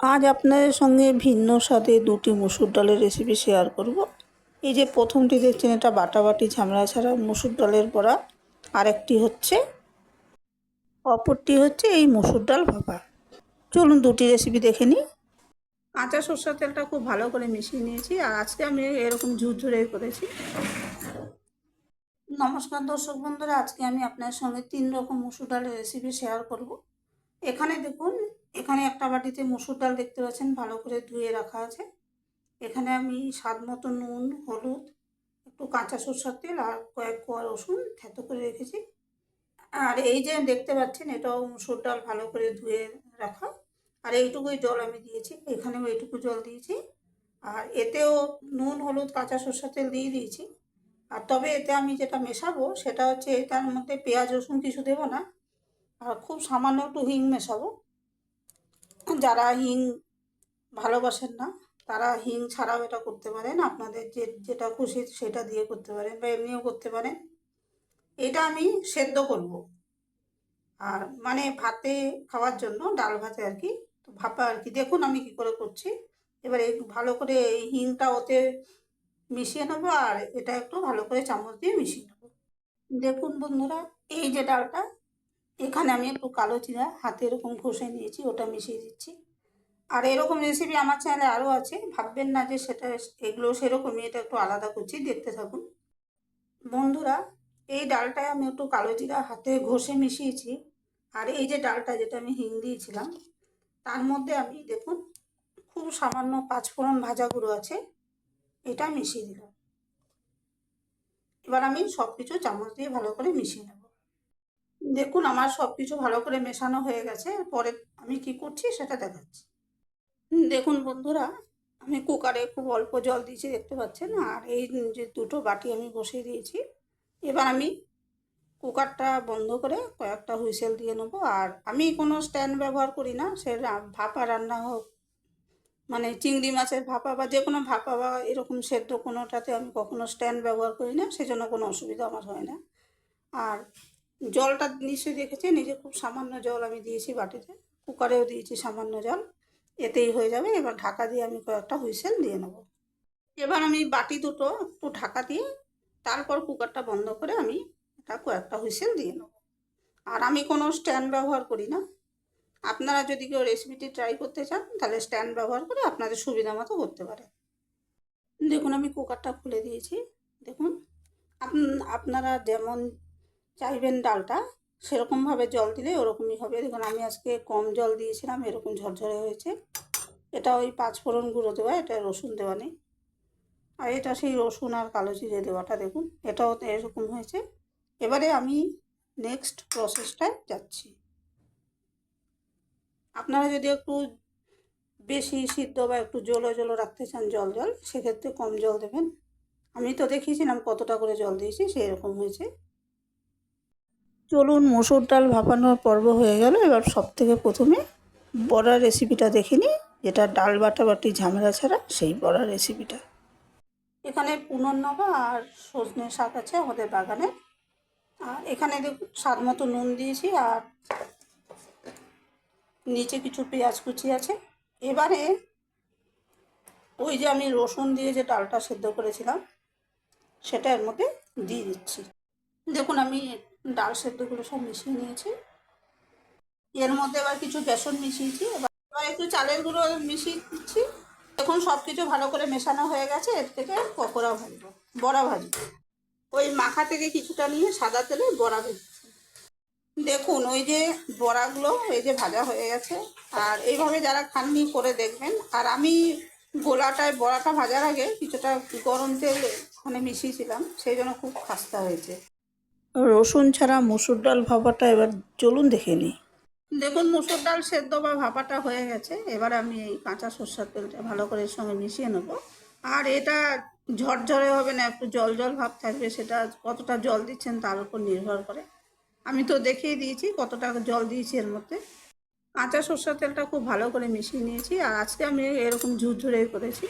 আজ আপনাদের সঙ্গে ভিন্ন স্বাদে দুটি মুসুর ডালের রেসিপি শেয়ার করব। এই যে প্রথমটি দেখছেন, এটা বাটাবাটি ঝামেলা ছাড়া মুসুর ডালের বড়া। আরেকটি হচ্ছে, অপরটি হচ্ছে এই মুসুর ডাল ভাপা। চলুন দুটি রেসিপি দেখে নিই। কাঁচা সরষের তেলটা খুব ভালো করে মিশিয়ে নিয়েছি, আর আজকে আমি এরকম ঝুরঝুরে করেছি। নমস্কার দর্শক বন্ধুরা, আজকে আমি আপনার সঙ্গে তিন রকম মুসুর ডালের রেসিপি শেয়ার করব। এখানে দেখুন এখানে একটা বাটিতে মুসুর ডাল দেখতে পাচ্ছেন, ভালো করে ধুয়ে রাখা আছে। এখানে আমি স্বাদ মতো নুন, হলুদ, একটু কাঁচা সরষের তেল আর কয়েক কোয়া রসুন থেতো করে রেখেছি। আর এই যে দেখতে পাচ্ছেন, এটাও মুসুর ডাল ভালো করে ধুয়ে রাখা। আর এইটুকুই জল আমি দিয়েছি, এখানেও এইটুকু জল দিয়েছি। আর এতেও নুন, হলুদ, কাঁচা সরষের তেল দিয়ে দিয়েছি। আর তবে এতে আমি যেটা মেশাবো, সেটা হচ্ছে তার মধ্যে পেঁয়াজ, রসুন কিছু দেবো না। আর খুব সামান্য একটু হিং মেশাবো। যারা হিং ভালোবাসেন না, তারা হিং ছাড়াও এটা করতে পারেন। আপনাদের যে, যেটা খুশি সেটা দিয়ে করতে পারেন বা এমনিও করতে পারেন। এটা আমি সেদ্ধ করব। আর মানে ভাতে খাওয়ার জন্য ডাল ভাতে আর কি, তো ভাপা আর কি। দেখুন আমি কি করে করছি। এবার এই ভালো করে এই হিংটা ওতে মিশিয়ে নেব আর এটা একটু ভালো করে চামচ দিয়ে মিশিয়ে নেব। দেখুন বন্ধুরা, এই যে ডালটা এখানে আমি একটু কালো জিরা হাতে এরকম ঘষে নিয়েছি, ওটা মিশিয়ে দিচ্ছি। আর এরকম রেসিপি আমার চ্যানেলে আরও আছে, ভাববেন না যে সেটা এগুলো সেরকমই, এটা একটু আলাদা করছি, দেখতে থাকুন। বন্ধুরা, এই ডালটায় আমি একটু কালো জিরা হাতে ঘষে মিশিয়েছি, আর এই যে ডালটা যেটা আমি হিং দিয়েছিলাম, তার মধ্যে আমি দেখুন, খুব সামান্য পাঁচফোড়ন ভাজা গুঁড়ো আছে, এটা মিশিয়ে দিলাম। এবার আমি সব কিছু চামচ দিয়ে ভালো করে মিশিয়ে নেব। দেখুন, আমার সব কিছু ভালো করে মেশানো হয়ে গেছে। পরে আমি কি করছি সেটা দেখাচ্ছি। দেখুন বন্ধুরা, আমি কুকারে খুব অল্প জল দিয়েছি, দেখতে পাচ্ছেন? আর এই যে দুটো বাটি আমি বসিয়ে দিয়েছি। এবার আমি কুকারটা বন্ধ করে কয়েকটা হুইসেল দিয়ে নেব। আর আমি কোনো স্ট্যান্ড ব্যবহার করি না, সে ভাপা রান্না হোক মানে চিংড়ি মাছের ভাপা বা যে কোনো ভাপা বা এরকম সেদ্ধ কোনোটাতে আমি কখনো স্ট্যান্ড ব্যবহার করি না, সেজন্য কোনো অসুবিধা আমার হয় না। আর জলটা নিশ্চয়ই দেখেছি নিজে খুব সামান্য জল আমি দিয়েছি বাটিতে, কুকারেও দিয়েছি সামান্য জল, এতেই হয়ে যাবে, এবার ঢাকা দিয়ে আমি কয়েকটা হুইসেল দিয়ে নেব। এবার আমি বাটি দুটো একটু ঢাকা দিয়ে, তারপর কুকারটা বন্ধ করে আমি এটা কয়েকটা হুইসেল দিয়ে নেব। আর আমি কোনো স্ট্যান্ড ব্যবহার করি না। আপনারা যদি কেউ রেসিপিটি ট্রাই করতে চান, তাহলে স্ট্যান্ড ব্যবহার করে আপনাদের সুবিধা মতো করতে পারেন। দেখুন আমি কুকারটা খুলে দিয়েছি, দেখুন আপনারা যেমন চাইবেন ডালটা, সেরকমভাবে জল দিলে ওরকমই হবে। দেখুন, আমি আজকে কম জল দিয়েছিলাম, এরকম ঝরঝরে হয়েছে। এটা ওই পাঁচ ফোড়ন গুঁড়ো দেওয়া, এটা রসুন দেওয়া নেই। আর এটা সেই রসুন আর কালো জিরে দেওয়াটা, দেখুন, এটাও এরকম হয়েছে। এবারে আমি নেক্সট প্রসেসটায় যাচ্ছি। আপনারা যদি একটু বেশি সিদ্ধ বা একটু জলো জলো রাখতে চান জল জল, সেক্ষেত্রে কম জল দেবেন। আমি তো দেখিয়েছিলাম কতটা করে জল দিয়েছি সেই রকম হয়েছে। চলুন মসুর ডাল ভাপানোর পর্ব হয়ে গেল। এবার সব থেকে প্রথমে বড়ার রেসিপিটা দেখে নিই। যেটা ডাল বাটা বাটি ঝামেলা ছাড়া সেই বড়ার রেসিপিটা এখানে পুনর্নবা আর সজনে শাক আছে আমাদের বাগানে। আর এখানে দেখুন, স্বাদ মতো নুন দিয়েছি আর নিচে কিছু পেঁয়াজ কুচি আছে। এবারে ওই যে আমি রসুন দিয়ে যে ডালটা সেদ্ধ করেছিলাম, সেটা এর মধ্যে দিয়ে দিচ্ছি। দেখুন, আমি ডাল সেদ্ধগুলো সব মিশিয়ে নিয়েছি। এর মধ্যে এবার কিছু বেসন মিশিয়েছি। এবার একটু চালের গুঁড়ো মিশিয়ে দিচ্ছি। দেখুন সব কিছু ভালো করে মেশানো হয়ে গেছে। এর থেকে পকোড়া ভাজবো, বড়া ভাজবো। ওই মাখা থেকে কিছুটা নিয়ে সাদা তেলে বড়া ভেজেছি। দেখুন ওই যে বড়াগুলো এই যে ভাজা হয়ে গেছে। আর এইভাবে যারা খাননি করে দেখবেন। আর আমি গোলাটায়, বড়াটা ভাজার আগে কিছুটা গরম তেল ওখানে মিশিয়েছিলাম। সেই জন্য খুব খাস্তা হয়েছে। রসুন ছাড়া মুসুর ডাল ভাপাটা এবার চলুন দেখে নিই। দেখুন, মুসুর ডাল সেদ্ধ বা ভাপাটা হয়ে গেছে। এবার আমি এই কাঁচা সর্ষার তেলটা ভালো করে এর সঙ্গে মিশিয়ে নেব। আর এটা ঝরঝরে হবে না, একটু জল জল ভাব থাকবে, সেটা কতটা জল দিচ্ছেন তার উপর নির্ভর করে। আমি তো দেখিয়ে দিয়েছি কতটা জল দিয়েছি এর মধ্যে। কাঁচা সর্ষের তেলটা খুব ভালো করে মিশিয়ে নিয়েছি, আর আজকে আমি এরকম ঝুরঝুরে করেছি।